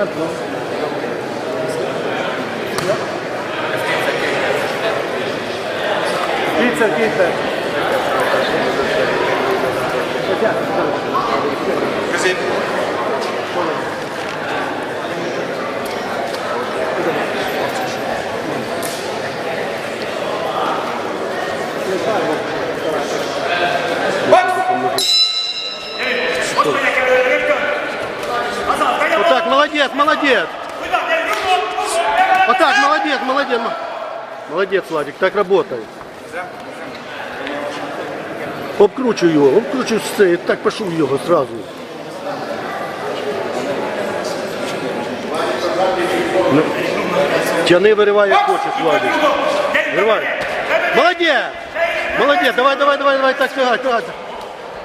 Pizza, pizza. Вот так, молодец, молодец. Вот так, молодец, молодец. Молодец, Владик, так работай. Обкручуй його, обкручуй все, і так пішов його. Ну, Тяни, виривай, як хочеш, Владик. Виривай. Молодець! Молодець, давай, давай, давай, давай, так, тягай, тягай.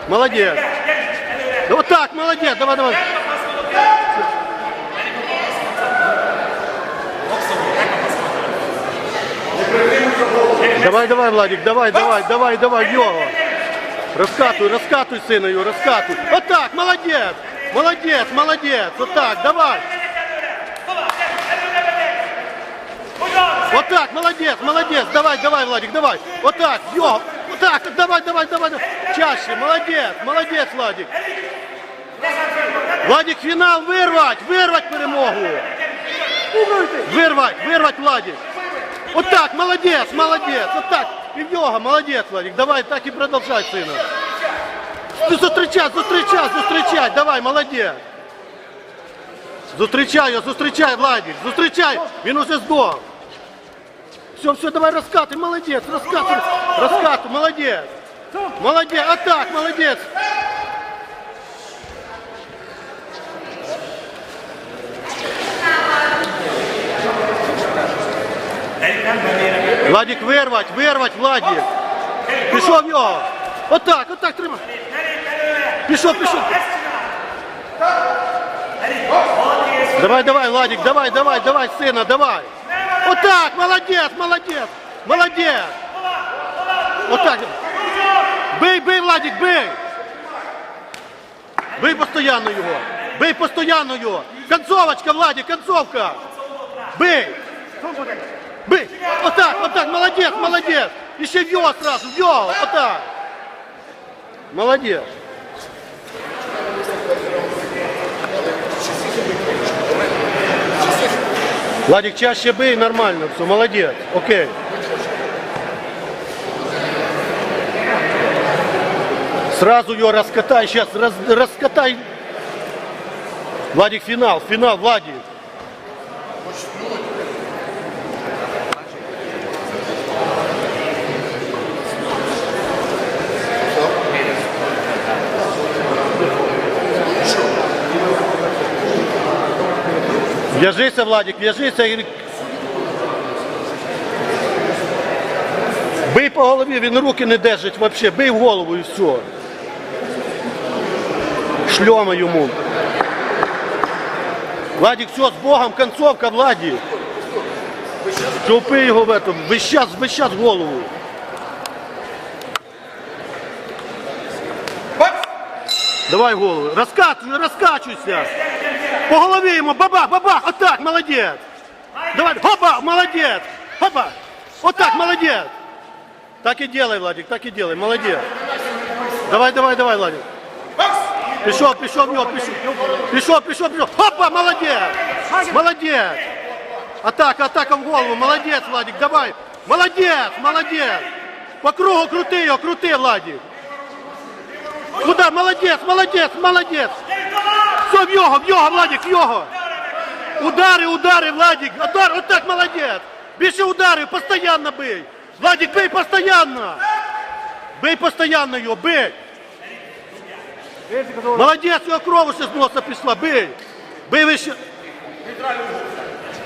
Молодець. Вот так, молодец, давай, давай. Давай, давай, Владик, давай, давай, давай, давай, його. Розкатуй, розкатуй, сина його, розкатуй. Вот так, молодець, молодець, молодець, вот так, давай. Вот так, молодец, молодец, давай, давай, Владик, давай. Вот так, йо, вот так, давай, давай, давай. Чаще, молодец, молодец, Владик. Владик, фінал вирвать, вирвать перемогу. Вирвать, вирвать, Владик. Вот так, молодец, молодец, вот так. І в нього, молодець, Владик, давай так і продовжай, сина. Ти Зустрічай, зустрічай, зустрічай, давай, молодець. Зустрічай його, зустрічай, Владик, зустрічай, він уже здох. Все, все, давай раскаты, молодец, раскаты, раскаты, молодец. Молодец, а так, молодец. Владик, вирвать, вирвать, Владик. Пішов його. Отак, отак тримай. Пішов, пішов. Давай, давай, Владик, давай, давай, давай, сына, давай. Вот так, молодец, молодец, молодец. Вот так. Бей, бей, Владик, бей. Бей постоянно його. Бей постоянно його. Концовочка, Владик, концовка. Бей. Бей. Вот так, вот так, молодец, молодец. Еще в його сразу, в його, вот так. Молодец. Владик, чаще бей, нормально все, молодец, окей. Сразу ее раскатай, сейчас раз, раскатай. Владик, финал, финал, Владик. В'яжися, Владик, в'яжися. Бий по голові, він руки не держить взагалі. Бий в голову і все. Шльома йому. Владик, все, з Богом, концовка, Владик. Чупи його в этом, весь час, весь час голову. Давай голову. Розкачуй, розкачуйся. По голові йому, бабах, бабах, отак, молодець. Давай, хоба, молодець. Хоба. Отак, молодець. Так і делай, Владик, так і делай, молодець. Давай, давай, давай, Владик. Пішов, пішов, в нього, пішов. Пішов, пішов, пішов. Хопа, молодець. Молодець. Атака, атака в голову, молодець, Владик, давай. Молодець, молодець. По кругу крути його, крути, Владик. Куда? Молодець, молодець, молодець. Все, в його, в його, Владик, в його. Удари, удари, Владик. Удар, вот так, молодец. Більше ударів, постоянно бий. Владик, бей постоянно. Бей постоянно його, бей. Молодець, його кров ще з носа пішла, бей. Бей вище.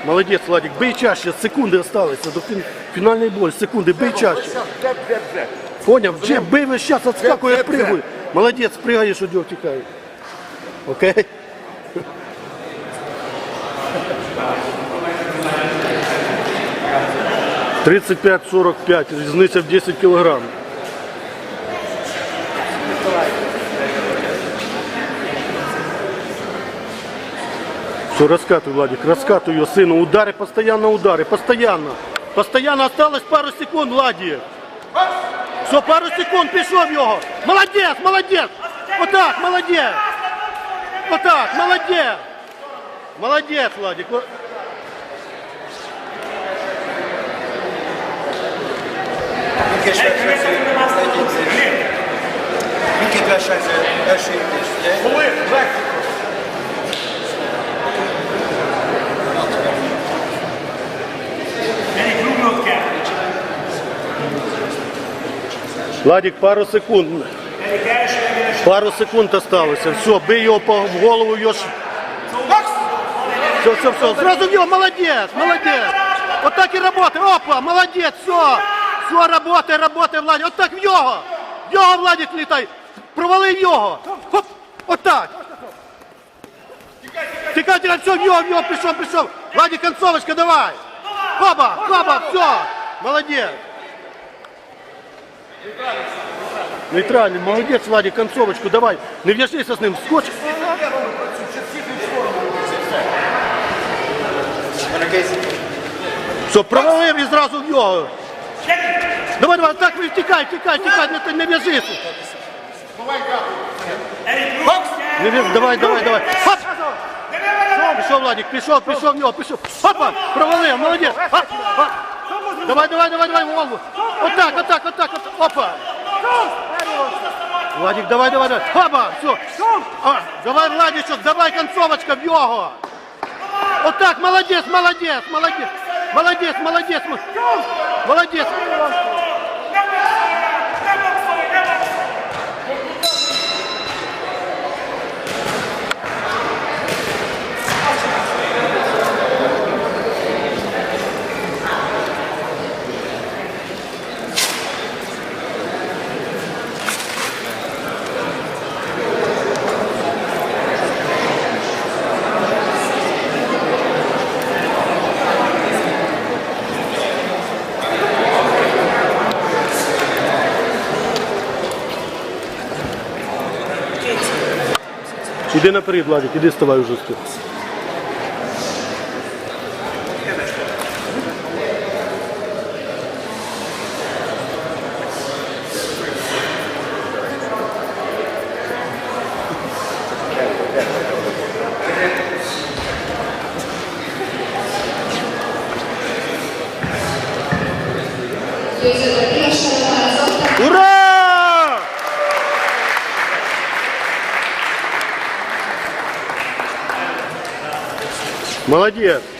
Молодець, Владик, бей чаще, секунди осталися до фін... фінальної болі, секунди, бей чаще. Поняв? Вже бей весь час, отскакує, пригує. Молодець, пригаєш, від нього тікає. Окей? Тридцять п'ять сорок п'ять, різниця в 10 кілограм. Все, раскатывай, Владик, раскатывай ее, сыну. Удары, постоянно удары, постоянно. Постоянно осталось пару секунд, Владик. Все, пару секунд, пішов його. Молодець, молодець. Отак, молодець. Отак, молодець. Молодець, Владик. Ugye? Владик, пару секунд. Пару секунд осталось. Все, бей его в голову, ее. Все, все, все. Сразу в него, молодец, молодец. Вот так и работай. Опа, молодец, все. Все, роботи, роботи, Владі. от так в його. В його владі літай. Провали в його. Хоп. так. Тікай, тікай, все, в його, в нього, пішов, пішов. Владі, концовочка, давай. Хоба, хоба, все. Молодець. Нейтральний, молодець, Владі, концовочку, давай. Не в'яжися з ним, скоч. Все, провалив і зразу в нього. Давай, давай, так ви тікай, тікай, тікай, не, не в'яжися. Не в'яж, давай, давай, давай. Хоп! Пішов, Владик, пішов, пішов в нього, пішов. Хопа, провалив, молодець. Хоп, хоп. Давай, давай, давай, давай, в голову. Отак, отак, отак, отак. Опа. Владик, давай, давай, давай. Хопа, все. А, давай, Владичок, давай концовочка в його. Отак, молодець, молодець, молодець. Молодець, молодець. м- Іди наперед, Владик, іди ставай уже тут. Ура! Молодец!